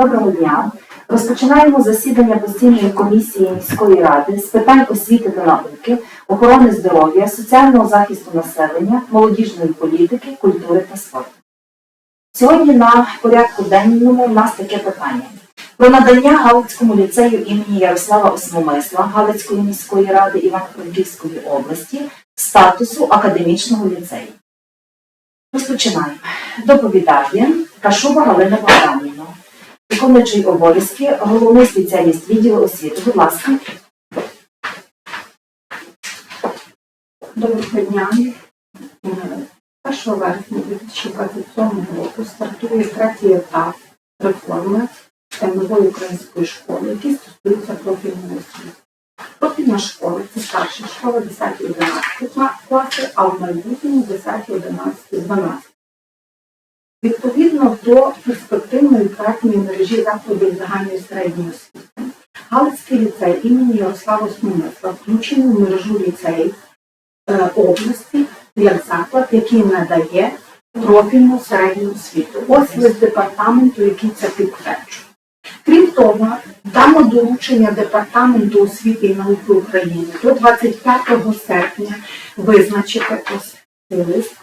Доброго дня. Розпочинаємо засідання постійної комісії міської ради з питань освіти та науки, охорони здоров'я, соціального захисту населення, молодіжної політики, культури та спорту. Сьогодні на порядку денному в нас таке питання. Про надання Галицькому ліцею імені Ярослава Осмомисла Галицької міської ради Івано-Франківської області статусу академічного ліцею. Розпочинаємо. Доповідає Кашуба Галина Богданівна, виконуючий обов'язки, головний спеціаліст відділу освіти. Будь ласка. Доброго дня. Е, 1 вересня 2027 року стартує третій етап реформи нової української школи, який стосується профільної освіти. Профільна школа це старша школа 10-11 класи, а в майбутньому 10-11 12. Відповідно до перспективної проектної мережі закладів загальної середньої освіти, Галицький ліцей імені Ярослава Смолецька включений в мережу ліцеїв е, області як заклад, який надає профільну середню освіту. Ось лист департаменту, який це підтверджує. Крім того, дано доручення департаменту освіти і науки України до 25 серпня визначити ось лист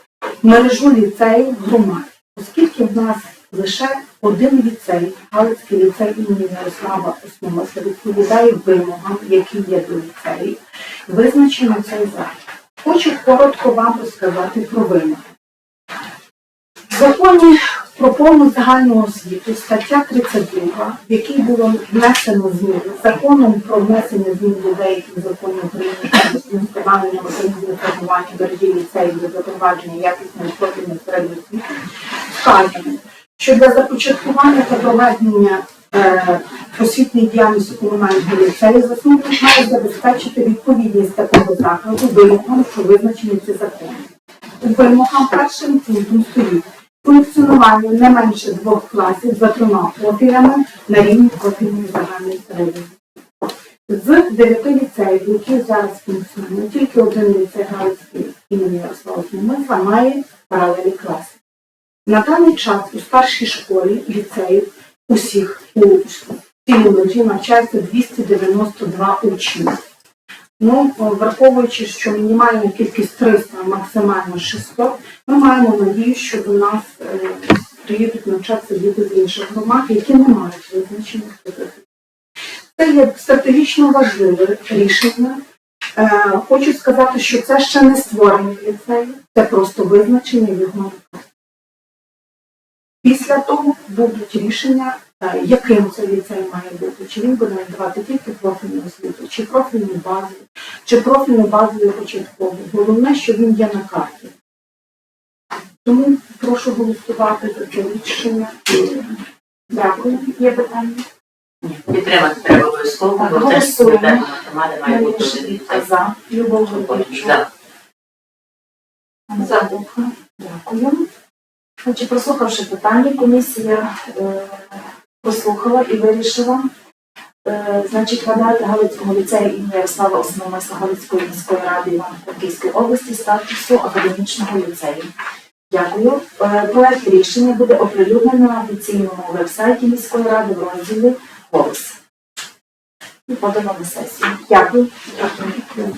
мережу ліцеїв громад, оскільки в нас лише один ліцей, Галицький ліцей імені Ярослава Осмомисла, відповідає вимогам, які є до ліцеїв, визначено цей заклад. Хочу коротко вам розказати про вимоги. В законі про повну загальну освіту стаття 32, в якій було внесено зміни законом про внесення змін до деяких законів України функціонування механізму формування бережів ліцеїв для запровадження якісної профільної середньої освіти, вказано, що для започаткування та проведення е, освітньої діяльності комунального ліцею засновник має забезпечити відповідність такого закладу вимогам, що визначені ці закони. Вимогам першим пунктом стоїть функціонування не менше двох класів за трьома профілями на рівні профільної загальної середньої. З дев'яти ліцеїв, які зараз функціонують, тільки один ліцей Галицький імені Ярослава Смисла має паралелі класи. На даний час у старшій школі ліцеїв усіх у мережі навчається 292 учні. Ну, враховуючи, що мінімальна кількість 300, а максимально 600, ми маємо надію, що до нас е, приїдуть навчатися діти з інших громад, які не мають визначених. Це є стратегічно важливе рішення. Е, хочу сказати, що це ще не створення ліцею, це просто визначення його. Після того будуть рішення, е, яким цей ліцей має бути, чи він буде надавати тільки профільну освіту, чи профільну базу, чи профільну базову початкову. Головне, що він є на карті. Тому прошу голосувати за це рішення. Дякую. Є питання? Підтримати треба обов'язково, бо це ж громада має бути Марія За. Любов Гордійчук. За. Задумка. Дякую. Отже, прослухавши питання, комісія е, послухала і вирішила. Е, значить, надати Галицькому ліцею імені Ярослава Осмомисла Галицької міської ради Івано-Франківської області статусу академічного ліцею. Дякую. Е, проект рішення буде оприлюднено на офіційному вебсайті міської ради в розділі голос. І подано на сесію. Дякую. Дякую.